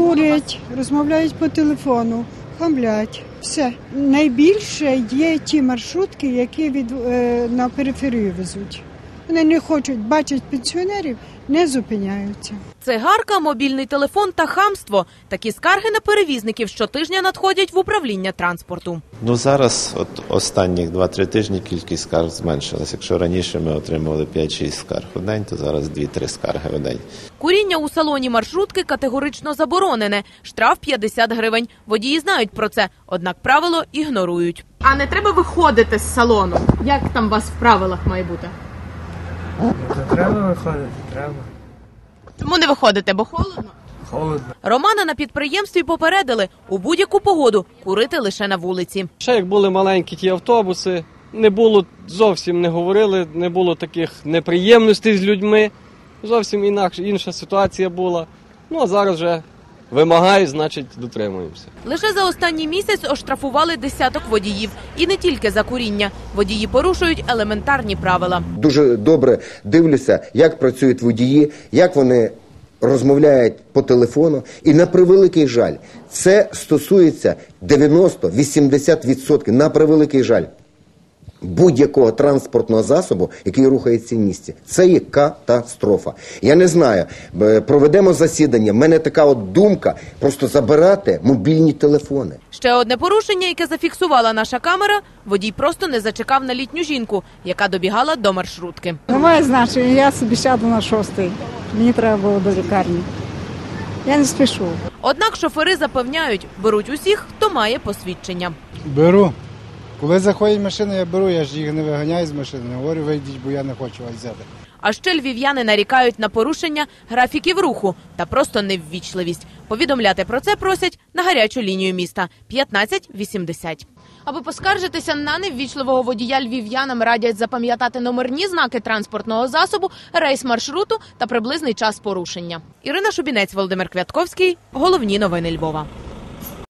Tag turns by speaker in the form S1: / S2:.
S1: курять, розмовляють по телефону, хамлять. Все. Найбільше є ті маршрутки, які від, е, на периферію везуть. Вони не хочуть, бачать пенсіонерів, не зупиняються.
S2: Цигарка, мобільний телефон та хамство. Такі скарги на перевізників щотижня надходять в управління транспорту.
S3: Ну зараз, от останніх 2-3 тижні, кількість скарг зменшилась. Якщо раніше ми отримували 5-6 скарг у день, то зараз 2-3 скарги в день.
S2: Куріння у салоні маршрутки категорично заборонене. Штраф 50 гривень. Водії знають про це, однак правило ігнорують. А не треба виходити з салону. Як там у вас в правилах має бути?
S4: То треба виходити, треба.
S2: Чому не виходите, бо холодно?
S4: Холодно.
S2: Романа на підприємстві попередили у будь-яку погоду курити лише на вулиці.
S5: Ще як були маленькі ті автобуси, не було зовсім не говорили, не було таких неприємностей з людьми. Зовсім інакше інша ситуація була. Ну а зараз вже вимагають, значить дотримуємося.
S2: Лише за останній місяць оштрафували десяток водіїв, і не тільки за куріння. Водії порушують елементарні правила.
S6: Дуже добре дивлюся, як працюють водії, як вони розмовляють по телефону. І на превеликий жаль, це стосується 90-80%, на превеликий жаль. Будь-якого транспортного засобу, який рухається в місті, це є катастрофа. Я не знаю, проведемо засідання. в мене така от думка просто забирати мобільні телефони.
S2: Ще одне порушення, яке зафіксувала наша камера. Водій просто не зачекав на літню жінку, яка добігала до маршрутки.
S7: Немає значення, я собі сяду на шостий. Мені треба було до лікарні. Я не спішу.
S2: Однак шофери запевняють, беруть усіх, хто має посвідчення.
S8: Беру. Коли заходять машини, я беру, я ж їх не виганяю з машини. Не говорю, вийдіть, бо я не хочу вас взяти.
S2: А ще львів'яни нарікають на порушення графіків руху та просто неввічливість. Повідомляти про це просять на гарячу лінію міста 1580. Аби поскаржитися на неввічливого водія львів'янам радять запам'ятати номерні знаки транспортного засобу, рейс маршруту та приблизний час порушення. Ірина Шубінець, Володимир Квятковський. Головні новини Львова.